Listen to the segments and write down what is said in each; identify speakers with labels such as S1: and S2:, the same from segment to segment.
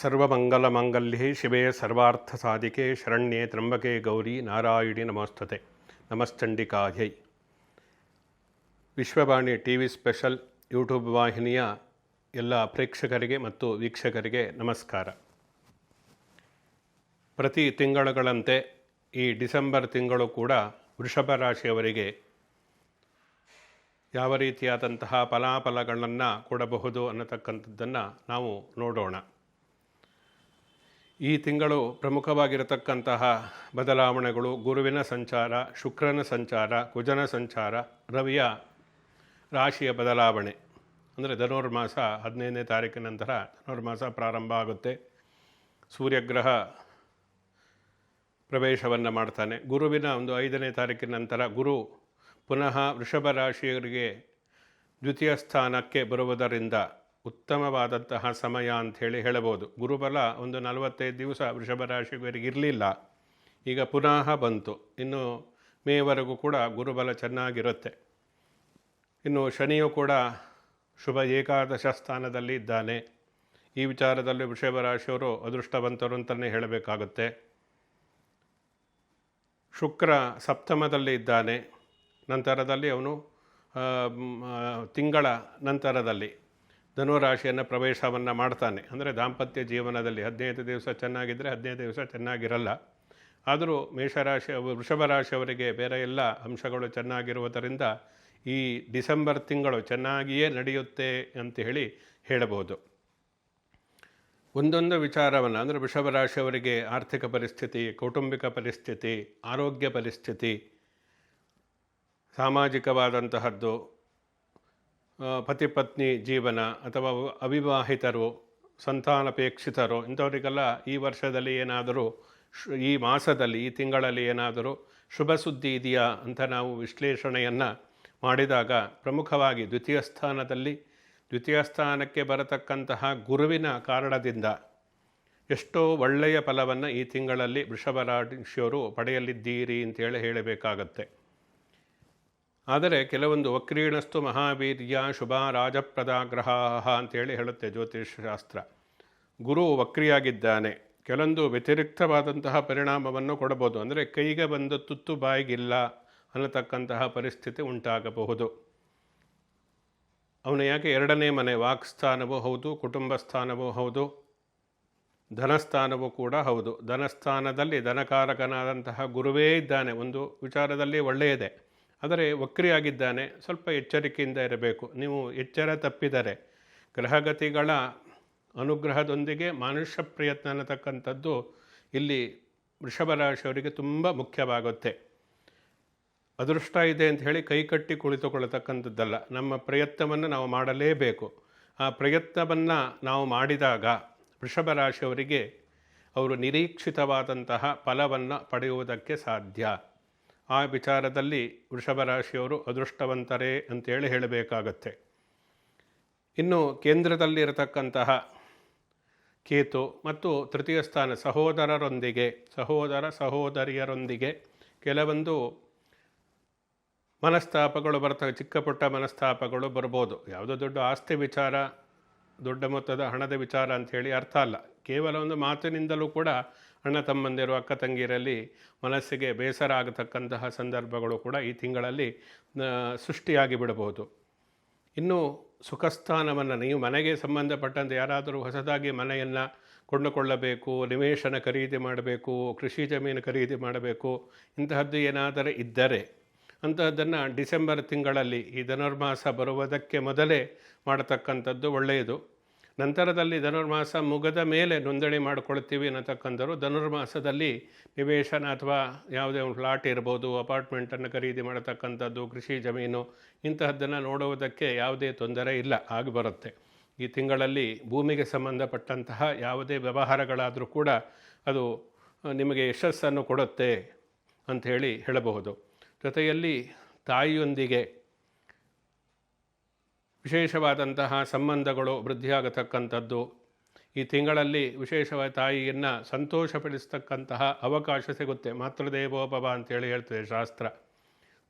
S1: ಸರ್ವಮಂಗಲಮಾಂಗಲ್ಯೆ ಶಿವೆ ಸರ್ವಾರ್ಥಸಾಧಿಕೆ ಶರಣ್ಯೆ ತ್ರಂಬಕೆ ಗೌರಿ ನಾರಾಯಣಿ ನಮಸ್ತತೆ. ನಮಶ್ಚಂಡಿಕಾಯೈ Vishwavani T V special YouTube ವಾಹಿನಿಯ ಎಲ್ಲ ಪ್ರೇಕ್ಷಕರಿಗೆ ಮತ್ತು ವೀಕ್ಷಕರಿಗೆ ನಮಸ್ಕಾರ. ಪ್ರತಿ ತಿಂಗಳುಗಳಂತೆ ಈ ಡಿಸೆಂಬರ್ ತಿಂಗಳು ಕೂಡ ವೃಷಭ ರಾಶಿಯವರಿಗೆ ಯಾವ ರೀತಿಯಾದಂತಹ ಫಲಾಫಲಗಳನ್ನು ಕೊಡಬಹುದು ಅನ್ನತಕ್ಕಂಥದ್ದನ್ನು ನಾವು ನೋಡೋಣ. ಈ ತಿಂಗಳು ಪ್ರಮುಖವಾಗಿರತಕ್ಕಂತಹ ಬದಲಾವಣೆಗಳು ಗುರುವಿನ ಸಂಚಾರ, ಶುಕ್ರನ ಸಂಚಾರ, ಕುಜನ ಸಂಚಾರ, ರವಿಯ ರಾಶಿಯ ಬದಲಾವಣೆ. ಅಂದರೆ ಧನುರ್ಮಾಸ ಹದಿನೈದನೇ ತಾರೀಕಿನ ನಂತರ ಧನುರ್ಮಾಸ ಪ್ರಾರಂಭ ಆಗುತ್ತೆ. ಸೂರ್ಯಗ್ರಹ ಪ್ರವೇಶವನ್ನು ಮಾಡ್ತಾನೆ. ಗುರುವಿನ ಒಂದು ಐದನೇ ತಾರೀಕಿನ ನಂತರ ಗುರು ಪುನಃ ವೃಷಭ ರಾಶಿಯವರಿಗೆ ದ್ವಿತೀಯ ಸ್ಥಾನಕ್ಕೆ ಬರುವುದರಿಂದ ಉತ್ತಮವಾದಂತಹ ಸಮಯ ಅಂಥೇಳಿ ಹೇಳಬಹುದು. ಗುರುಬಲ ಒಂದು ನಲವತ್ತೈದು ದಿವಸ ವೃಷಭ ರಾಶಿಯವರಿಗೆ ಇರಲಿಲ್ಲ ಈಗ ಪುನಃ ಬಂತು. ಇನ್ನು ಮೇವರೆಗೂ ಕೂಡ ಗುರುಬಲ ಚೆನ್ನಾಗಿರುತ್ತೆ. ಇನ್ನು ಶನಿಯು ಕೂಡ ಶುಭ ಏಕಾದಶ ಸ್ಥಾನದಲ್ಲಿ ಇದ್ದಾನೆ. ಈ ವಿಚಾರದಲ್ಲಿ ವೃಷಭ ರಾಶಿಯವರು ಅದೃಷ್ಟವಂತರು ಅಂತಲೇ ಹೇಳಬೇಕಾಗುತ್ತೆ. ಶುಕ್ರ ಸಪ್ತಮದಲ್ಲಿ ಇದ್ದಾನೆ. ನಂತರದಲ್ಲಿ ಅವನು ತಿಂಗಳ ನಂತರದಲ್ಲಿ ಧನುರಾಶಿಯನ್ನು ಪ್ರವೇಶವನ್ನು ಮಾಡ್ತಾನೆ. ಅಂದರೆ ದಾಂಪತ್ಯ ಜೀವನದಲ್ಲಿ ಹದಿನೈದು ದಿವಸ ಚೆನ್ನಾಗಿದ್ದರೆ ಹದಿನೈದು ದಿವಸ ಚೆನ್ನಾಗಿರಲ್ಲ. ಆದರೂ ಮೇಷರಾಶಿ ವೃಷಭ ರಾಶಿಯವರಿಗೆ ಬೇರೆ ಎಲ್ಲ ಅಂಶಗಳು ಚೆನ್ನಾಗಿರುವುದರಿಂದ ಈ ಡಿಸೆಂಬರ್ ತಿಂಗಳು ಚೆನ್ನಾಗಿಯೇ ನಡೆಯುತ್ತೆ ಅಂತ ಹೇಳಿ ಹೇಳಬಹುದು. ಒಂದೊಂದು ವಿಚಾರವನ್ನು, ಅಂದರೆ ವೃಷಭ ರಾಶಿಯವರಿಗೆ ಆರ್ಥಿಕ ಪರಿಸ್ಥಿತಿ, ಕೌಟುಂಬಿಕ ಪರಿಸ್ಥಿತಿ, ಆರೋಗ್ಯ ಪರಿಸ್ಥಿತಿ ಸಾಮಾಜಿಕವಾದಂತಹದ್ದು ಪತಿಪತ್ನಿ ಪತಿ ಪತ್ನಿ ಜೀವನ ಅಥವಾ ಅವಿವಾಹಿತರು, ಸಂತಾನಪೇಕ್ಷಿತರು, ಇಂಥವರಿಗೆಲ್ಲ ಈ ವರ್ಷದಲ್ಲಿ ಏನಾದರೂ ಈ ಮಾಸದಲ್ಲಿ, ಈ ತಿಂಗಳಲ್ಲಿ ಏನಾದರೂ ಶುಭ ಸುದ್ದಿ ಇದೆಯಾ ಅಂತ ನಾವು ವಿಶ್ಲೇಷಣೆಯನ್ನು ಮಾಡಿದಾಗ ಪ್ರಮುಖವಾಗಿ ದ್ವಿತೀಯ ಸ್ಥಾನದಲ್ಲಿ, ದ್ವಿತೀಯ ಸ್ಥಾನಕ್ಕೆ ಬರತಕ್ಕಂತಹ ಗುರುವಿನ ಕಾರಣದಿಂದ ಎಷ್ಟೋ ಒಳ್ಳೆಯ ಫಲವನ್ನು ಈ ತಿಂಗಳಲ್ಲಿ ವೃಷಭ ರಾಶಿಯವರು ಪಡೆಯಲಿದ್ದೀರಿ ಅಂತೇಳಿ ಹೇಳಬೇಕಾಗತ್ತೆ. ಆದರೆ ಕೆಲವೊಂದು ವಕ್ರೀಣಸ್ತು ಮಹಾವೀರ್ಯ ಶುಭ ರಾಜಪ್ರದಾಗ್ರಹ ಅಂತೇಳಿ ಹೇಳುತ್ತೆ ಜ್ಯೋತಿಷ್ ಶಾಸ್ತ್ರ ಗುರು ವಕ್ರಿಯಾಗಿದ್ದಾನೆ. ಕೆಲವೊಂದು ವ್ಯತಿರಿಕ್ತವಾದಂತಹ ಪರಿಣಾಮವನ್ನು ಕೊಡಬಹುದು. ಅಂದರೆ ಕೈಗೆ ಬಂದ ತುತ್ತು ಬಾಯಿಗಿಲ್ಲ ಅನ್ನತಕ್ಕಂತಹ ಪರಿಸ್ಥಿತಿ ಉಂಟಾಗಬಹುದು. ಅವನು ಯಾಕೆ ಎರಡನೇ ಮನೆ ವಾಕ್ಸ್ಥಾನವೂ ಹೌದು, ಕುಟುಂಬ ಸ್ಥಾನವೂ ಹೌದು ಧನಸ್ಥಾನವೂ ಕೂಡ ಹೌದು. ಧನಸ್ಥಾನದಲ್ಲಿ ಧನಕಾರಕನಾದಂತಹ ಗುರುವೇ ಇದ್ದಾನೆ. ಒಂದು ವಿಚಾರದಲ್ಲಿ ಒಳ್ಳೆಯದೇ. ಆದರೆ ವಕ್ರಿಯಾಗಿದ್ದಾನೆ, ಸ್ವಲ್ಪ ಎಚ್ಚರಿಕೆಯಿಂದ ಇರಬೇಕು. ನೀವು ಎಚ್ಚರ ತಪ್ಪಿದರೆ ಗ್ರಹಗತಿಗಳ ಅನುಗ್ರಹದೊಂದಿಗೆ ಮನುಷ್ಯ ಪ್ರಯತ್ನ ಅನ್ನತಕ್ಕಂಥದ್ದು ಇಲ್ಲಿ ವೃಷಭ ರಾಶಿಯವರಿಗೆ ತುಂಬ ಮುಖ್ಯವಾಗುತ್ತೆ. ಅದೃಷ್ಟ ಇದೆ ಅಂತ ಹೇಳಿ ಕೈಕಟ್ಟಿ ಕುಳಿತುಕೊಳ್ಳತಕ್ಕಂಥದ್ದಲ್ಲ. ನಮ್ಮ ಪ್ರಯತ್ನವನ್ನು ನಾವು ಮಾಡಲೇಬೇಕು. ಆ ಪ್ರಯತ್ನವನ್ನು ನಾವು ಮಾಡಿದಾಗ ವೃಷಭ ರಾಶಿಯವರಿಗೆ ಅವರು ನಿರೀಕ್ಷಿತವಾದಂತಹ ಫಲವನ್ನು ಪಡೆಯುವುದಕ್ಕೆ ಸಾಧ್ಯ. ಆ ವಿಚಾರದಲ್ಲಿ ವೃಷಭ ರಾಶಿಯವರು ಅದೃಷ್ಟವಂತರೇ ಅಂತೇಳಿ ಹೇಳಬೇಕಾಗತ್ತೆ. ಇನ್ನು ಕೇಂದ್ರದಲ್ಲಿರತಕ್ಕಂತಹ ಕೇತು ಮತ್ತು ತೃತೀಯ ಸ್ಥಾನ ಸಹೋದರರೊಂದಿಗೆ, ಸಹೋದರ ಸಹೋದರಿಯರೊಂದಿಗೆ ಕೆಲವೊಂದು ಮನಸ್ತಾಪಗಳು ಬರ್ತವೆ ಚಿಕ್ಕ ಪುಟ್ಟ ಮನಸ್ತಾಪಗಳು ಬರ್ಬೋದು. ಯಾವುದೋ ದೊಡ್ಡ ಆಸ್ತಿ ವಿಚಾರ, ದೊಡ್ಡ ಮೊತ್ತದ ಹಣದ ವಿಚಾರ ಅಂಥೇಳಿ ಅರ್ಥ ಅಲ್ಲ. ಕೇವಲ ಒಂದು ಮಾತಿನಿಂದಲೂ ಕೂಡ ಅಣ್ಣ ತಮ್ಮಂದಿರು, ಅಕ್ಕ ತಂಗಿಯರಲ್ಲಿ ಮನಸ್ಸಿಗೆ ಬೇಸರ ಆಗತಕ್ಕಂತಹ ಸಂದರ್ಭಗಳು ಕೂಡ ಈ ತಿಂಗಳಲ್ಲಿ ಸೃಷ್ಟಿಯಾಗಿ ಬಿಡಬಹುದು. ಇನ್ನು ಸುಖಸ್ಥಾನವನ್ನು, ನೀವು ಮನೆಗೆ ಸಂಬಂಧಪಟ್ಟಂತೆ ಯಾರಾದರೂ ಹೊಸದಾಗಿ ಮನೆಯನ್ನು ಕೊಂಡುಕೊಳ್ಳಬೇಕು, ನಿವೇಶನ ಖರೀದಿ ಮಾಡಬೇಕು, ಕೃಷಿ ಜಮೀನು ಖರೀದಿ ಮಾಡಬೇಕು, ಇಂತಹದ್ದು ಏನಾದರೂ ಇದ್ದರೆ, ಅಂತಹದ್ದನ್ನು ಡಿಸೆಂಬರ್ ತಿಂಗಳಲ್ಲಿ ಈ ಧನುರ್ಮಾಸ ಬರುವುದಕ್ಕೆ ಮೊದಲೇ ಮಾಡತಕ್ಕಂಥದ್ದು ಒಳ್ಳೆಯದು. ನಂತರದಲ್ಲಿ ಧನುರ್ಮಾಸ ಮುಗದ ಮೇಲೆ ನೋಂದಣಿ ಮಾಡಿಕೊಳ್ತೀವಿ ಅನ್ನತಕ್ಕಂಥವ್ರು ಧನುರ್ಮಾಸದಲ್ಲಿ ನಿವೇಶನ ಅಥವಾ ಯಾವುದೇ ಒಂದು ಫ್ಲಾಟ್ ಇರ್ಬೋದು ಅಪಾರ್ಟ್ಮೆಂಟನ್ನು ಖರೀದಿ ಮಾಡತಕ್ಕಂಥದ್ದು, ಕೃಷಿ ಜಮೀನು ಇಂತಹದ್ದನ್ನು ನೋಡುವುದಕ್ಕೆ ಯಾವುದೇ ತೊಂದರೆ ಇಲ್ಲ, ಆಗಿ ಬರುತ್ತೆ. ಈ ತಿಂಗಳಲ್ಲಿ ಭೂಮಿಗೆ ಸಂಬಂಧಪಟ್ಟಂತಹ ಯಾವುದೇ ವ್ಯವಹಾರಗಳಾದರೂ ಕೂಡ ಅದು ನಿಮಗೆ ಯಶಸ್ಸನ್ನು ಕೊಡುತ್ತೆ ಅಂಥೇಳಿ ಹೇಳಬಹುದು. ಜೊತೆಯಲ್ಲಿ ತಾಯಿಯೊಂದಿಗೆ ವಿಶೇಷವಾದಂತಹ ಸಂಬಂಧಗಳು ವೃದ್ಧಿಯಾಗತಕ್ಕಂಥದ್ದು. ಈ ತಿಂಗಳಲ್ಲಿ ವಿಶೇಷವಾಗಿ ತಾಯಿಯನ್ನು ಸಂತೋಷಪಡಿಸ್ತಕ್ಕಂತಹ ಅವಕಾಶ ಸಿಗುತ್ತೆ. ಮಾತೃದೇವೋಭವ ಅಂತೇಳಿ ಹೇಳ್ತದೆ ಶಾಸ್ತ್ರ.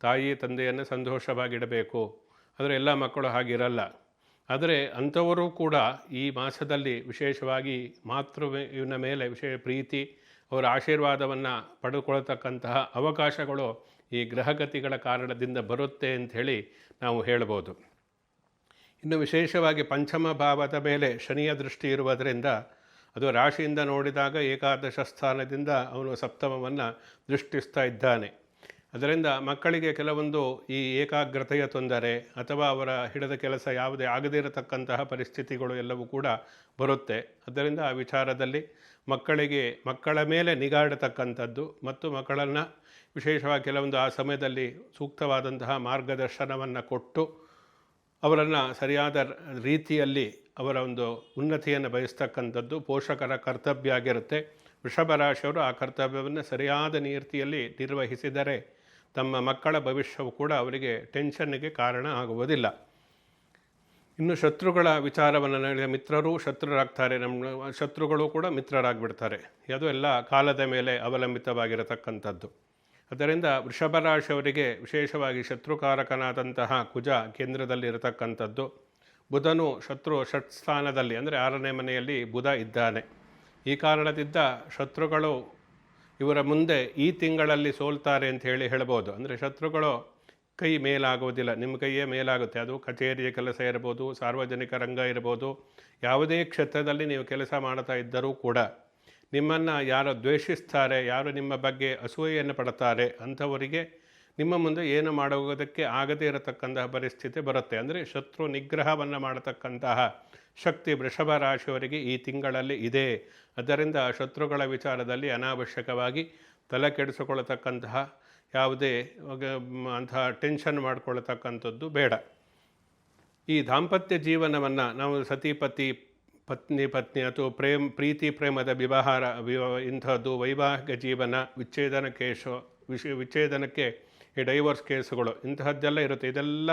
S1: ತಾಯಿ ತಂದೆಯನ್ನು ಸಂತೋಷವಾಗಿಡಬೇಕು. ಆದರೆ ಎಲ್ಲ ಮಕ್ಕಳು ಹಾಗಿರಲ್ಲ. ಆದರೆ ಅಂಥವರು ಕೂಡ ಈ ಮಾಸದಲ್ಲಿ ವಿಶೇಷವಾಗಿ ಮಾತೃವಿನ ಮೇಲೆ ವಿಶೇಷ ಪ್ರೀತಿ, ಅವರ ಆಶೀರ್ವಾದವನ್ನು ಪಡೆದುಕೊಳ್ತಕ್ಕಂತಹ ಅವಕಾಶಗಳು ಈ ಗ್ರಹಗತಿಗಳ ಕಾರಣದಿಂದ ಬರುತ್ತೆ ಅಂಥೇಳಿ ನಾವು ಹೇಳ್ಬೋದು. ಇನ್ನು ವಿಶೇಷವಾಗಿ ಪಂಚಮ ಭಾವದ ಮೇಲೆ ಶನಿಯ ದೃಷ್ಟಿ ಇರುವುದರಿಂದ ಅದು ರಾಶಿಯಿಂದ ನೋಡಿದಾಗ ಏಕಾದಶ ಸ್ಥಾನದಿಂದ ಅವನು ಸಪ್ತಮವನ್ನು ದೃಷ್ಟಿಸ್ತಾ ಇದ್ದಾನೆ. ಅದರಿಂದ ಮಕ್ಕಳಿಗೆ ಕೆಲವೊಂದು ಈ ಏಕಾಗ್ರತೆಯ ತೊಂದರೆ ಅಥವಾ ಅವರ ಹಿಡಿದ ಕೆಲಸ ಯಾವುದೇ ಆಗದೇ ಇರತಕ್ಕಂತಹ ಪರಿಸ್ಥಿತಿಗಳು ಎಲ್ಲವೂ ಕೂಡ ಬರುತ್ತೆ. ಅದರಿಂದ ಆ ವಿಚಾರದಲ್ಲಿ ಮಕ್ಕಳಿಗೆ ಮಕ್ಕಳ ಮೇಲೆ ನಿಗಾಡತಕ್ಕಂಥದ್ದು ಮತ್ತು ಮಕ್ಕಳನ್ನು ವಿಶೇಷವಾಗಿ ಕೆಲವೊಂದು ಆ ಸಮಯದಲ್ಲಿ ಸೂಕ್ತವಾದಂತಹ ಮಾರ್ಗದರ್ಶನವನ್ನು ಕೊಟ್ಟು ಅವರನ್ನು ಸರಿಯಾದ ರೀತಿಯಲ್ಲಿ ಅವರ ಒಂದು ಉನ್ನತಿಯನ್ನು ಬಯಸ್ತಕ್ಕಂಥದ್ದು ಪೋಷಕರ ಕರ್ತವ್ಯ ಆಗಿರುತ್ತೆ ವೃಷಭ ರಾಶಿಯವರು ಆ ಕರ್ತವ್ಯವನ್ನು ಸರಿಯಾದ ರೀತಿಯಲ್ಲಿ ನಿರ್ವಹಿಸಿದರೆ ತಮ್ಮ ಮಕ್ಕಳ ಭವಿಷ್ಯವು ಕೂಡ ಅವರಿಗೆ ಟೆನ್ಷನ್ನಿಗೆ ಕಾರಣ ಆಗುವುದಿಲ್ಲ. ಇನ್ನು ಶತ್ರುಗಳ ವಿಚಾರವನ್ನು ನೋಡಿದ ಮಿತ್ರರು ಶತ್ರುರಾಗ್ತಾರೆ, ನಮ್ಮ ಶತ್ರುಗಳು ಕೂಡ ಮಿತ್ರರಾಗಿಬಿಡ್ತಾರೆ. ಅದು ಎಲ್ಲ ಕಾಲದ ಮೇಲೆ ಅವಲಂಬಿತವಾಗಿರತಕ್ಕಂಥದ್ದು. ಅದರಿಂದ ವೃಷಭ ರಾಶಿಯವರಿಗೆ ವಿಶೇಷವಾಗಿ ಶತ್ರುಕಾರಕನಾದಂತಹ ಕುಜ ಕೇಂದ್ರದಲ್ಲಿರತಕ್ಕಂಥದ್ದು ಬುಧನು ಶತ್ರು ಷಟ್ಸ್ಥಾನದಲ್ಲಿ ಅಂದರೆ ಆರನೇ ಮನೆಯಲ್ಲಿ ಬುಧ ಇದ್ದಾನೆ. ಈ ಕಾರಣದಿಂದ ಶತ್ರುಗಳು ಇವರ ಮುಂದೆ ಈ ತಿಂಗಳಲ್ಲಿ ಸೋಲ್ತಾರೆ ಅಂತ ಹೇಳಿ ಹೇಳ್ಬೋದು. ಅಂದರೆ ಶತ್ರುಗಳು ಕೈ ಮೇಲಾಗುವುದಿಲ್ಲ, ನಿಮ್ಮ ಕೈಯೇ ಮೇಲಾಗುತ್ತೆ. ಅದು ಕಚೇರಿಯ ಕೆಲಸ ಇರ್ಬೋದು, ಸಾರ್ವಜನಿಕ ರಂಗ ಇರ್ಬೋದು, ಯಾವುದೇ ಕ್ಷೇತ್ರದಲ್ಲಿ ನೀವು ಕೆಲಸ ಮಾಡ್ತಾ ಇದ್ದರೂ ಕೂಡ. ನಿಮ್ಮನ್ನು ಯಾರು ದ್ವೇಷಿಸ್ತಾರೆ, ಯಾರು ನಿಮ್ಮ ಬಗ್ಗೆ ಅಸೂಯೆಯನ್ನು ಪಡ್ತಾರೆ ಅಂಥವರಿಗೆ ನಿಮ್ಮ ಮುಂದೆ ಏನು ಮಾಡುವುದಕ್ಕೆ ಆಗದೇ ಇರತಕ್ಕಂತಹ ಪರಿಸ್ಥಿತಿ ಬರುತ್ತೆ. ಅಂದರೆ ಶತ್ರು ನಿಗ್ರಹವನ್ನು ಮಾಡತಕ್ಕಂತಹ ಶಕ್ತಿ ವೃಷಭ ರಾಶಿಯವರಿಗೆ ಈ ತಿಂಗಳಲ್ಲಿ ಇದೆ. ಅದರಿಂದ ಶತ್ರುಗಳ ವಿಚಾರದಲ್ಲಿ ಅನಾವಶ್ಯಕವಾಗಿ ತಲೆ ಕೆಡಿಸಿಕೊಳ್ಳತಕ್ಕಂತಹ ಯಾವುದೇ ಅಂತಹ ಟೆನ್ಷನ್ ಮಾಡಿಕೊಳ್ಳತಕ್ಕಂಥದ್ದು ಬೇಡ. ಈ ದಾಂಪತ್ಯ ಜೀವನವನ್ನು ನಾವು ಸತಿಪತಿ ಪತ್ನಿ ಪತ್ನಿ ಅಥವಾ ಪ್ರೇಮ್, ಪ್ರೀತಿ, ಪ್ರೇಮದ ವ್ಯವಹಾರ ಇಂಥದ್ದು ವೈವಾಹಿಕ ಜೀವನ ವಿಚ್ಛೇದನ ಕೇಸು ವಿಷಯ ವಿಚ್ಛೇದನಕ್ಕೆ ಈ ಡೈವರ್ಸ್ ಕೇಸುಗಳು, ಇಂತಹದ್ದೆಲ್ಲ ಇರುತ್ತೆ. ಇದೆಲ್ಲ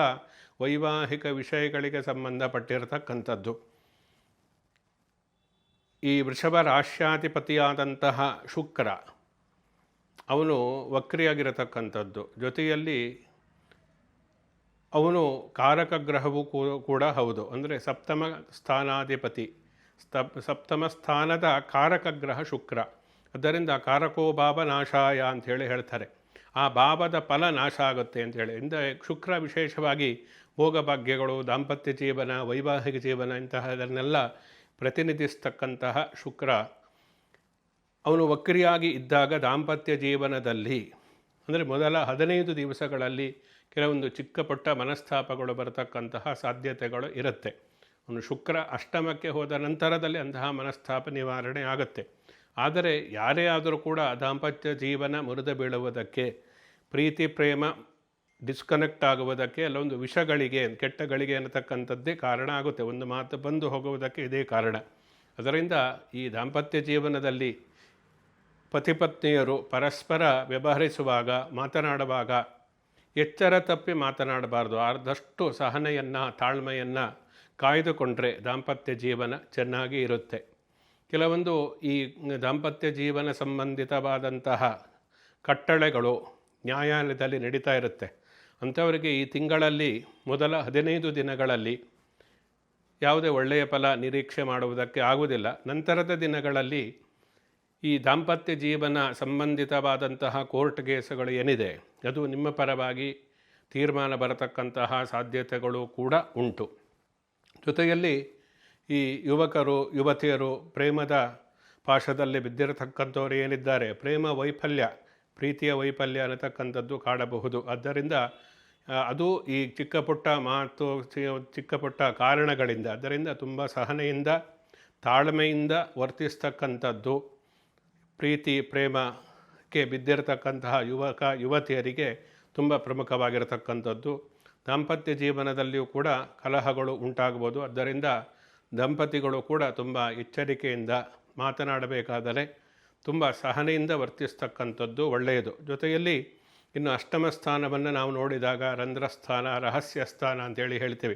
S1: ವೈವಾಹಿಕ ವಿಷಯಗಳಿಗೆ ಸಂಬಂಧಪಟ್ಟಿರತಕ್ಕಂಥದ್ದು. ಈ ವೃಷಭ ರಾಶ್ಯಾಧಿಪತಿಯಾದಂತಹ ಶುಕ್ರ, ಅವನು ವಕ್ರಿಯಾಗಿರತಕ್ಕಂಥದ್ದು. ಜೊತೆಯಲ್ಲಿ ಅವನು ಕಾರಕ ಗ್ರಹವೂ ಕೂಡ ಹೌದು. ಅಂದರೆ ಸಪ್ತಮ ಸ್ಥಾನಾಧಿಪತಿ. ಸ್ತಪ್ ಸಪ್ತಮ ಸ್ಥಾನದ ಕಾರಕ ಗ್ರಹ ಶುಕ್ರ. ಅದರಿಂದ ಕಾರಕೋ ಬಾಬ ನಾಶಾಯ ಅಂಥೇಳಿ ಹೇಳ್ತಾರೆ. ಆ ಬಾಬದ ಫಲ ನಾಶ ಆಗುತ್ತೆ ಅಂಥೇಳಿ. ಇಂದ ಶುಕ್ರ ವಿಶೇಷವಾಗಿ ಭೋಗಭಾಗ್ಯಗಳು ದಾಂಪತ್ಯ ಜೀವನ, ವೈವಾಹಿಕ ಜೀವನ ಇಂತಹದನ್ನೆಲ್ಲ ಪ್ರತಿನಿಧಿಸ್ತಕ್ಕಂತಹ ಶುಕ್ರ. ಅವನು ವಕ್ರಿಯಾಗಿ ಇದ್ದಾಗ ದಾಂಪತ್ಯ ಜೀವನದಲ್ಲಿ, ಅಂದರೆ ಮೊದಲ ಹದಿನೈದು ದಿವಸಗಳಲ್ಲಿ ಕೆಲವೊಂದು ಚಿಕ್ಕ ಪುಟ್ಟ ಮನಸ್ತಾಪಗಳು ಬರತಕ್ಕಂತಹ ಸಾಧ್ಯತೆಗಳು ಇರುತ್ತೆ. ಅವನು ಶುಕ್ರ ಅಷ್ಟಮಕ್ಕೆ ಹೋದ ನಂತರದಲ್ಲಿ ಅಂತಹ ಮನಸ್ಥಾಪ ನಿವಾರಣೆ ಆಗುತ್ತೆ. ಆದರೆ ಯಾರೇ ಆದರೂ ಕೂಡ ದಾಂಪತ್ಯ ಜೀವನ ಮುರಿದು ಬೀಳುವುದಕ್ಕೆ, ಪ್ರೀತಿ, ಪ್ರೇಮ ಡಿಸ್ಕನೆಕ್ಟ್ ಆಗುವುದಕ್ಕೆ, ಅಲ್ಲೊಂದು ವಿಷಗಳಿಗೆ, ಕೆಟ್ಟಗಳಿಗೆ ಅನ್ನತಕ್ಕಂಥದ್ದೇ ಕಾರಣ ಆಗುತ್ತೆ. ಒಂದು ಮಾತು ಬಂದು ಹೋಗುವುದಕ್ಕೆ ಇದೇ ಕಾರಣ. ಅದರಿಂದ ಈ ದಾಂಪತ್ಯ ಜೀವನದಲ್ಲಿ ಪತಿಪತ್ನಿಯರು ಪರಸ್ಪರ ವ್ಯವಹರಿಸುವಾಗ, ಮಾತನಾಡುವಾಗ ಎಚ್ಚರ ತಪ್ಪಿ ಮಾತನಾಡಬಾರ್ದು. ಆದಷ್ಟು ಸಹನೆಯನ್ನು, ತಾಳ್ಮೆಯನ್ನು ಕಾಯ್ದುಕೊಂಡ್ರೆ ದಾಂಪತ್ಯ ಜೀವನ ಚೆನ್ನಾಗಿ ಇರುತ್ತೆ. ಕೆಲವೊಂದು ಈ ದಾಂಪತ್ಯ ಜೀವನ ಸಂಬಂಧಿತವಾದಂತಹ ಕಟ್ಟಳೆಗಳು ನ್ಯಾಯಾಲಯದಲ್ಲಿ ನಡೀತಾ ಇರುತ್ತೆ. ಅಂಥವರಿಗೆ ಈ ತಿಂಗಳಲ್ಲಿ, ಮೊದಲ ಹದಿನೈದು ದಿನಗಳಲ್ಲಿ ಯಾವುದೇ ಒಳ್ಳೆಯ ಫಲ ನಿರೀಕ್ಷೆ ಮಾಡುವುದಕ್ಕೆ ಆಗುವುದಿಲ್ಲ. ನಂತರದ ದಿನಗಳಲ್ಲಿ ಈ ದಾಂಪತ್ಯ ಜೀವನ ಸಂಬಂಧಿತವಾದಂತಹ ಕೋರ್ಟ್ ಕೇಸುಗಳು ಏನಿದೆ, ಅದು ನಿಮ್ಮ ಪರವಾಗಿ ತೀರ್ಮಾನ ಬರತಕ್ಕಂತಹ ಸಾಧ್ಯತೆಗಳು ಕೂಡ ಉಂಟು. ಜೊತೆಯಲ್ಲಿ ಈ ಯುವಕರು, ಯುವತಿಯರು ಪ್ರೇಮದ ಪಾಶದಲ್ಲಿ ಬಿದ್ದಿರತಕ್ಕಂಥವ್ರು ಏನಿದ್ದಾರೆ? ಪ್ರೇಮ ವೈಫಲ್ಯ, ಪ್ರೀತಿಯ ವೈಫಲ್ಯ ಅನ್ನತಕ್ಕಂಥದ್ದು ಕಾಡಬಹುದು ಆದ್ದರಿಂದ ಅದು ಈ ಚಿಕ್ಕ ಪುಟ್ಟ ಮಾತು ಚಿಕ್ಕ ಪುಟ್ಟ ಕಾರಣಗಳಿಂದ, ಅದರಿಂದ ತುಂಬ ಸಹನೆಯಿಂದ, ತಾಳ್ಮೆಯಿಂದ ವರ್ತಿಸ್ತಕ್ಕಂಥದ್ದು ಪ್ರೀತಿ, ಪ್ರೇಮಕ್ಕೆ ಬಿದ್ದಿರತಕ್ಕಂತಹ ಯುವಕ, ಯುವತಿಯರಿಗೆ ತುಂಬ ಪ್ರಮುಖವಾಗಿರತಕ್ಕಂಥದ್ದು. ದಾಂಪತ್ಯ ಜೀವನದಲ್ಲಿಯೂ ಕೂಡ ಕಲಹಗಳು ಉಂಟಾಗಬಹುದು. ಆದ್ದರಿಂದ ದಂಪತಿಗಳು ಕೂಡ ತುಂಬ ಎಚ್ಚರಿಕೆಯಿಂದ ಮಾತನಾಡಬೇಕಾದರೆ ತುಂಬ ಸಹನೆಯಿಂದ ವರ್ತಿಸ್ತಕ್ಕಂಥದ್ದು ಒಳ್ಳೆಯದು. ಜೊತೆಯಲ್ಲಿ ಇನ್ನು ಅಷ್ಟಮ ಸ್ಥಾನವನ್ನು ನಾವು ನೋಡಿದಾಗ ರಂಧ್ರಸ್ಥಾನ ರಹಸ್ಯ ಸ್ಥಾನ ಅಂತೇಳಿ ಹೇಳ್ತೇವೆ.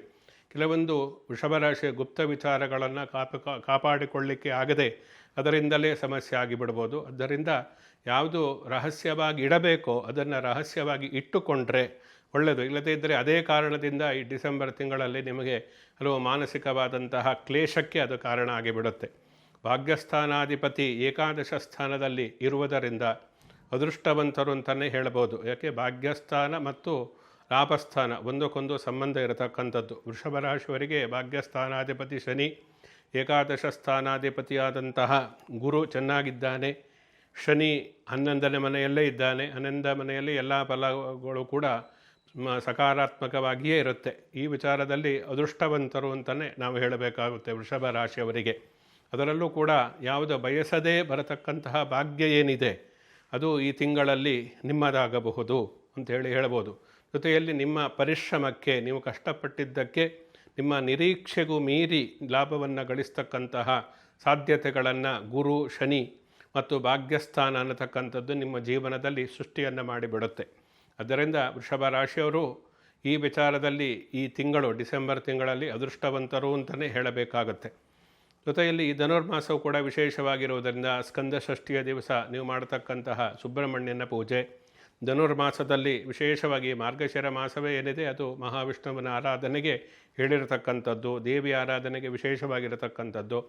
S1: ಕೆಲವೊಂದು ವೃಷಭರಾಶಿಯ ಗುಪ್ತ ವಿಚಾರಗಳನ್ನು ಕಾಪ, ಕಾಪಾಡಿಕೊಳ್ಳಿಕ್ಕೆ ಆಗದೆ ಅದರಿಂದಲೇ ಸಮಸ್ಯೆ ಆಗಿಬಿಡ್ಬೋದು. ಆದ್ದರಿಂದ ಯಾವುದು ರಹಸ್ಯವಾಗಿ ಇಡಬೇಕೋ ಅದನ್ನು ರಹಸ್ಯವಾಗಿ ಇಟ್ಟುಕೊಂಡ್ರೆ ಒಳ್ಳೆಯದು. ಇಲ್ಲದೇ ಇದ್ದರೆ ಅದೇ ಕಾರಣದಿಂದ ಈ ಡಿಸೆಂಬರ್ ತಿಂಗಳಲ್ಲಿ ನಿಮಗೆ ಹಲವು ಮಾನಸಿಕವಾದಂತಹ ಕ್ಲೇಶಕ್ಕೆ ಅದು ಕಾರಣ ಆಗಿಬಿಡುತ್ತೆ. ಭಾಗ್ಯಸ್ಥಾನಾಧಿಪತಿ ಏಕಾದಶ ಸ್ಥಾನದಲ್ಲಿ ಇರುವುದರಿಂದ ಅದೃಷ್ಟವಂತರು ಅಂತಲೇ ಹೇಳ್ಬೋದು. ಯಾಕೆ? ಭಾಗ್ಯಸ್ಥಾನ ಮತ್ತು ಲಾಭಸ್ಥಾನ ಒಂದಕ್ಕೊಂದು ಸಂಬಂಧ ಇರತಕ್ಕಂಥದ್ದು. ವೃಷಭ ರಾಶಿಯವರಿಗೆ ಭಾಗ್ಯಸ್ಥಾನಾಧಿಪತಿ ಶನಿ, ಏಕಾದಶ ಸ್ಥಾನಾಧಿಪತಿಯಾದಂತಹ ಗುರು ಚೆನ್ನಾಗಿದ್ದಾನೆ. ಶನಿ ಹನ್ನೊಂದನೇ ಮನೆಯಲ್ಲೇ ಇದ್ದಾನೆ. ಹನ್ನೊಂದ ಮನೆಯಲ್ಲಿ ಎಲ್ಲ ಫಲಗಳು ಕೂಡ ಸಕಾರಾತ್ಮಕವಾಗಿಯೇ ಇರುತ್ತೆ. ಈ ವಿಚಾರದಲ್ಲಿ ಅದೃಷ್ಟವಂತರು ಅಂತಲೇ ನಾವು ಹೇಳಬೇಕಾಗುತ್ತೆ ವೃಷಭ ರಾಶಿಯವರಿಗೆ. ಅದರಲ್ಲೂ ಕೂಡ ಯಾವುದು ಬಯಸದೇ ಬರತಕ್ಕಂತಹ ಭಾಗ್ಯ ಏನಿದೆ, ಅದು ಈ ತಿಂಗಳಲ್ಲಿ ನಿಮ್ಮದಾಗಬಹುದು ಅಂತೇಳಿ ಹೇಳ್ಬೋದು. ಜೊತೆಯಲ್ಲಿ ನಿಮ್ಮ ಪರಿಶ್ರಮಕ್ಕೆ, ನೀವು ಕಷ್ಟಪಟ್ಟಿದ್ದಕ್ಕೆ, ನಿಮ್ಮ ನಿರೀಕ್ಷೆಗೂ ಮೀರಿ ಲಾಭವನ್ನು ಗಳಿಸ್ತಕ್ಕಂತಹ ಸಾಧ್ಯತೆಗಳನ್ನು ಗುರು, ಶನಿ ಮತ್ತು ಭಾಗ್ಯಸ್ಥಾನ ಅನ್ನತಕ್ಕಂಥದ್ದು ನಿಮ್ಮ ಜೀವನದಲ್ಲಿ ಸೃಷ್ಟಿಯನ್ನು ಮಾಡಿಬಿಡುತ್ತೆ. ಆದ್ದರಿಂದ ವೃಷಭ ರಾಶಿಯವರು ಈ ವಿಚಾರದಲ್ಲಿ ಈ ತಿಂಗಳು, ಡಿಸೆಂಬರ್ ತಿಂಗಳಲ್ಲಿ ಅದೃಷ್ಟವಂತರು ಅಂತಲೇ ಹೇಳಬೇಕಾಗತ್ತೆ. ಜೊತೆಯಲ್ಲಿ ಈ ಧನುರ್ಮಾಸವು ಕೂಡ ವಿಶೇಷವಾಗಿರುವುದರಿಂದ ಸ್ಕಂದ ಷಷ್ಠಿಯ ದಿವಸ ನೀವು ಮಾಡತಕ್ಕಂತಹ ಸುಬ್ರಹ್ಮಣ್ಯನ ಪೂಜೆ, ಧನುರ್ಮಾಸದಲ್ಲಿ ವಿಶೇಷವಾಗಿ ಮಾರ್ಗಶಿರ ಮಾಸವೇ ಏನಿದೆ ಅದು ಮಹಾವಿಷ್ಣುವಿನ ಆರಾಧನೆಗೆ ಹೇಳಿರತಕ್ಕಂಥದ್ದು, ದೇವಿ ಆರಾಧನೆಗೆ ವಿಶೇಷವಾಗಿರತಕ್ಕಂಥದ್ದು.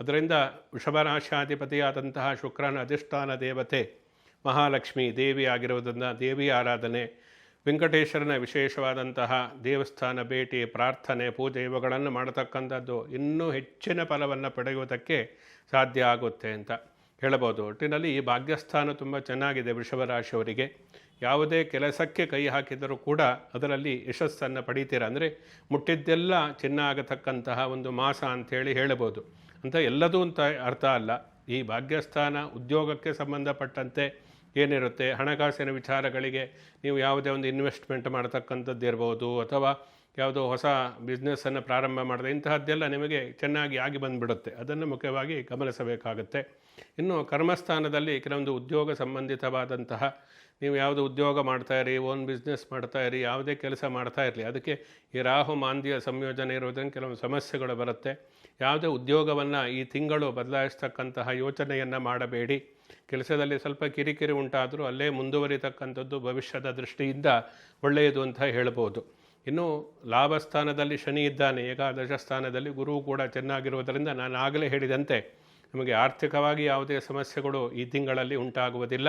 S1: ಅದರಿಂದ ವೃಷಭರಾಶಾಧಿಪತಿಯಾದಂತಹ ಶುಕ್ರನ ಅಧಿಷ್ಠಾನ ದೇವತೆ ಮಹಾಲಕ್ಷ್ಮಿ ದೇವಿ ಆಗಿರುವುದರಿಂದ ದೇವಿ ಆರಾಧನೆ, ವೆಂಕಟೇಶ್ವರನ ವಿಶೇಷವಾದಂತಹ ದೇವಸ್ಥಾನ ಭೇಟಿ, ಪ್ರಾರ್ಥನೆ, ಪೂಜೆ ಇವುಗಳನ್ನು ಮಾಡತಕ್ಕಂಥದ್ದು ಇನ್ನೂ ಹೆಚ್ಚಿನ ಫಲವನ್ನು ಪಡೆಯುವುದಕ್ಕೆ ಸಾಧ್ಯ ಆಗುತ್ತೆ ಅಂತ ಹೇಳಬಹುದು. ಒಟ್ಟಿನಲ್ಲಿ ಈ ಭಾಗ್ಯಸ್ಥಾನ ತುಂಬ ಚೆನ್ನಾಗಿದೆ ವೃಷಭ ರಾಶಿಯವರಿಗೆ ಯಾವುದೇ ಕೆಲಸಕ್ಕೆ ಕೈ ಹಾಕಿದರೂ ಕೂಡ ಅದರಲ್ಲಿ ಯಶಸ್ಸನ್ನು ಪಡೀತೀರ? ಅಂದರೆ ಮುಟ್ಟಿದ್ದೆಲ್ಲ ಚಿನ್ನ ಆಗತಕ್ಕಂತಹ ಒಂದು ಮಾಸ ಅಂಥೇಳಿ ಹೇಳಬಹುದು. ಅಂತ ಎಲ್ಲದೂ ಅಂತ ಅರ್ಥ ಅಲ್ಲ. ಈ ಭಾಗ್ಯಸ್ಥಾನ ಉದ್ಯೋಗಕ್ಕೆ ಸಂಬಂಧಪಟ್ಟಂತೆ ಏನಿರುತ್ತೆ? ಹಣಕಾಸಿನ ವಿಚಾರಗಳಿಗೆ ನೀವು ಯಾವುದೇ ಒಂದು ಇನ್ವೆಸ್ಟ್ಮೆಂಟ್ ಮಾಡತಕ್ಕಂಥದ್ದು ಇರ್ಬೋದು, ಅಥವಾ ಯಾವುದೋ ಹೊಸ ಬಿಸ್ನೆಸ್ಸನ್ನು ಪ್ರಾರಂಭ ಮಾಡಿದೆ ಇಂತಹದ್ದೆಲ್ಲ ನಿಮಗೆ ಚೆನ್ನಾಗಿ ಆಗಿ ಬಂದುಬಿಡುತ್ತೆ. ಅದನ್ನು ಮುಖ್ಯವಾಗಿ ಗಮನಿಸಬೇಕಾಗುತ್ತೆ. ಇನ್ನು ಕರ್ಮಸ್ಥಾನದಲ್ಲಿ ಕೆಲವೊಂದು ಉದ್ಯೋಗ ಸಂಬಂಧಿತವಾದಂತಹ ನೀವು ಯಾವುದು ಉದ್ಯೋಗ ಮಾಡ್ತಾ ಇರಿ ಓನ್ ಬಿಸ್ನೆಸ್ ಮಾಡ್ತಾ ಇರಿ, ಯಾವುದೇ ಕೆಲಸ ಮಾಡ್ತಾ ಇರಲಿ, ಅದಕ್ಕೆ ಈ ರಾಹು ಮಾಂದ್ಯ ಸಂಯೋಜನೆ ಇರೋದ್ರಿಂದ ಕೆಲವೊಂದು ಸಮಸ್ಯೆಗಳು ಬರುತ್ತೆ. ಯಾವುದೇ ಉದ್ಯೋಗವನ್ನು ಈ ತಿಂಗಳು ಬದಲಾಯಿಸ್ತಕ್ಕಂತಹ ಯೋಚನೆಯನ್ನು ಮಾಡಬೇಡಿ. ಕೆಲಸದಲ್ಲಿ ಸ್ವಲ್ಪ ಕಿರಿಕಿರಿ ಉಂಟಾದರೂ ಅಲ್ಲೇ ಮುಂದುವರಿತಕ್ಕಂಥದ್ದು ಭವಿಷ್ಯದ ದೃಷ್ಟಿಯಿಂದ ಒಳ್ಳೆಯದು ಅಂತ ಹೇಳ್ಬೋದು. ಇನ್ನು ಲಾಭಸ್ಥಾನದಲ್ಲಿ ಶನಿ ಇದ್ದಾನೆ, ಏಕಾದಶ ಸ್ಥಾನದಲ್ಲಿ ಗುರು ಕೂಡ ಚೆನ್ನಾಗಿರುವುದರಿಂದ ನಾನು ಆಗಲೇ ಹೇಳಿದಂತೆ ನಿಮಗೆ ಆರ್ಥಿಕವಾಗಿ ಯಾವುದೇ ಸಮಸ್ಯೆಗಳು ಈ ತಿಂಗಳಲ್ಲಿ ಉಂಟಾಗುವುದಿಲ್ಲ.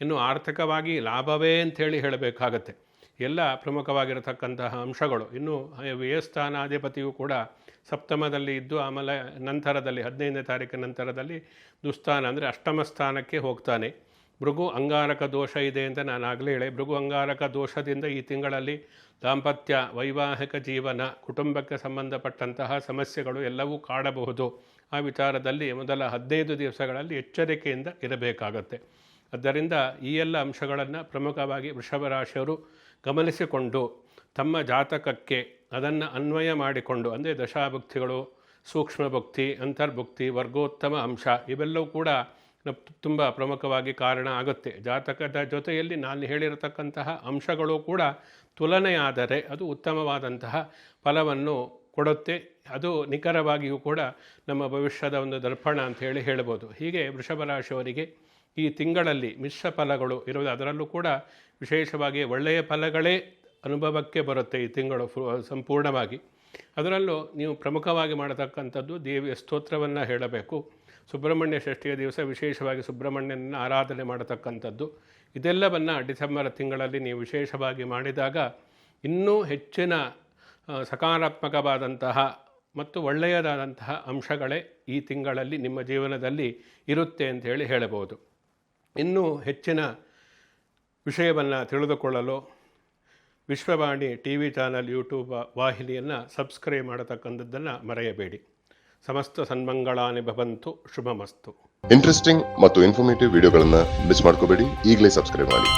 S1: ಇನ್ನು ಆರ್ಥಿಕವಾಗಿ ಲಾಭವೇ ಅಂಥೇಳಿ ಹೇಳಬೇಕಾಗತ್ತೆ. ಎಲ್ಲ ಪ್ರಮುಖವಾಗಿರತಕ್ಕಂತಹ ಅಂಶಗಳು. ಇನ್ನು ವ್ಯಯಸ್ಥಾನಾಧಿಪತಿಯು ಕೂಡ ಸಪ್ತಮದಲ್ಲಿ ಇದ್ದು, ಆಮೇಲೆ ನಂತರದಲ್ಲಿ, ಹದಿನೈದನೇ ತಾರೀಕಿನ ನಂತರದಲ್ಲಿ ದುಸ್ಥಾನ ಅಂದರೆ ಅಷ್ಟಮ ಸ್ಥಾನಕ್ಕೆ ಹೋಗ್ತಾನೆ. ಭೃಗು ಅಂಗಾರಕ ದೋಷ ಇದೆ ಅಂತ ನಾನು ಆಗಲೇ ಹೇಳಿ, ಭೃಗು ಅಂಗಾರಕ ದೋಷದಿಂದ ಈ ತಿಂಗಳಲ್ಲಿ ದಾಂಪತ್ಯ, ವೈವಾಹಿಕ ಜೀವನ, ಕುಟುಂಬಕ್ಕೆ ಸಂಬಂಧಪಟ್ಟಂತಹ ಸಮಸ್ಯೆಗಳು ಎಲ್ಲವೂ ಕಾಡಬಹುದು. ಆ ವಿಚಾರದಲ್ಲಿ ಮೊದಲ ಹದಿನೈದು ದಿವಸಗಳಲ್ಲಿ ಎಚ್ಚರಿಕೆಯಿಂದ ಇರಬೇಕಾಗತ್ತೆ. ಆದ್ದರಿಂದ ಈ ಎಲ್ಲ ಅಂಶಗಳನ್ನು ಪ್ರಮುಖವಾಗಿ ವೃಷಭ ರಾಶಿಯವರು ಗಮನಿಸಿಕೊಂಡು ತಮ್ಮ ಜಾತಕಕ್ಕೆ ಅದನ್ನು ಅನ್ವಯ ಮಾಡಿಕೊಂಡು, ಅಂದರೆ ದಶಾಭುಕ್ತಿಗಳು ಸೂಕ್ಷ್ಮ ಭಕ್ತಿ ಅಂತರ್ಭುಕ್ತಿ, ವರ್ಗೋತ್ತಮ ಅಂಶ, ಇವೆಲ್ಲವೂ ಕೂಡ ತುಂಬ ಪ್ರಮುಖವಾಗಿ ಕಾರಣ ಆಗುತ್ತೆ. ಜಾತಕದ ಜೊತೆಯಲ್ಲಿ ನಾನು ಹೇಳಿರತಕ್ಕಂತಹ ಅಂಶಗಳು ಕೂಡ ತುಲನೆಯಾದರೆ ಅದು ಉತ್ತಮವಾದಂತಹ ಫಲವನ್ನು ಕೊಡುತ್ತೆ. ಅದು ನಿಖರವಾಗಿಯೂ ಕೂಡ ನಮ್ಮ ಭವಿಷ್ಯದ ಒಂದು ದರ್ಪಣ ಅಂತ ಹೇಳಿ ಹೇಳ್ಬೋದು. ಹೀಗೆ ವೃಷಭ ರಾಶಿಯವರಿಗೆ ಈ ತಿಂಗಳಲ್ಲಿ ಮಿಶ್ರ ಫಲಗಳು ಇರುವುದು, ಅದರಲ್ಲೂ ಕೂಡ ವಿಶೇಷವಾಗಿ ಒಳ್ಳೆಯ ಫಲಗಳೇ ಅನುಭವಕ್ಕೆ ಬರುತ್ತೆ ಈ ತಿಂಗಳು ಸಂಪೂರ್ಣವಾಗಿ. ಅದರಲ್ಲೂ ನೀವು ಪ್ರಮುಖವಾಗಿ ಮಾಡತಕ್ಕಂಥದ್ದು ದೇವಿಯ ಸ್ತೋತ್ರವನ್ನು ಹೇಳಬೇಕು. ಸುಬ್ರಹ್ಮಣ್ಯ ಷಷ್ಠಿಯ ದಿವಸ ವಿಶೇಷವಾಗಿ ಸುಬ್ರಹ್ಮಣ್ಯನ ಆರಾಧನೆ ಮಾಡತಕ್ಕಂಥದ್ದು. ಇದೆಲ್ಲವನ್ನು ಡಿಸೆಂಬರ್ ತಿಂಗಳಲ್ಲಿ ನೀವು ವಿಶೇಷವಾಗಿ ಮಾಡಿದಾಗ ಇನ್ನೂ ಹೆಚ್ಚಿನ ಸಕಾರಾತ್ಮಕವಾದಂತಹ ಮತ್ತು ಒಳ್ಳೆಯದಾದಂತಹ ಅಂಶಗಳೇ ಈ ತಿಂಗಳಲ್ಲಿ ನಿಮ್ಮ ಜೀವನದಲ್ಲಿ ಇರುತ್ತೆ ಅಂತ ಹೇಳಿ ಹೇಳಬಹುದು. ಇನ್ನೂ ಹೆಚ್ಚಿನ ವಿಷಯವನ್ನು ತಿಳಿದುಕೊಳ್ಳಲು Vishwavani T V channel YouTube ವಾಹಿನಿಯನ್ನು subscribe ಮಾಡತಕ್ಕಂಥದ್ದನ್ನು ಮರೆಯಬೇಡಿ. ಸಮಸ್ತ ಸನ್ಮಂಗಳಾನಿ ಭವಂತು, ಶುಭಮಸ್ತು.
S2: ಇಂಟ್ರೆಸ್ಟಿಂಗ್ ಮತ್ತು ಇನ್ಫಾರ್ಮೇಟಿವ್ ವಿಡಿಯೋಗಳನ್ನು ಮಿಸ್ ಮಾಡ್ಕೋಬೇಡಿ. ಈಗಲೇ ಸಬ್ಸ್ಕ್ರೈಬ್ ಮಾಡಿ.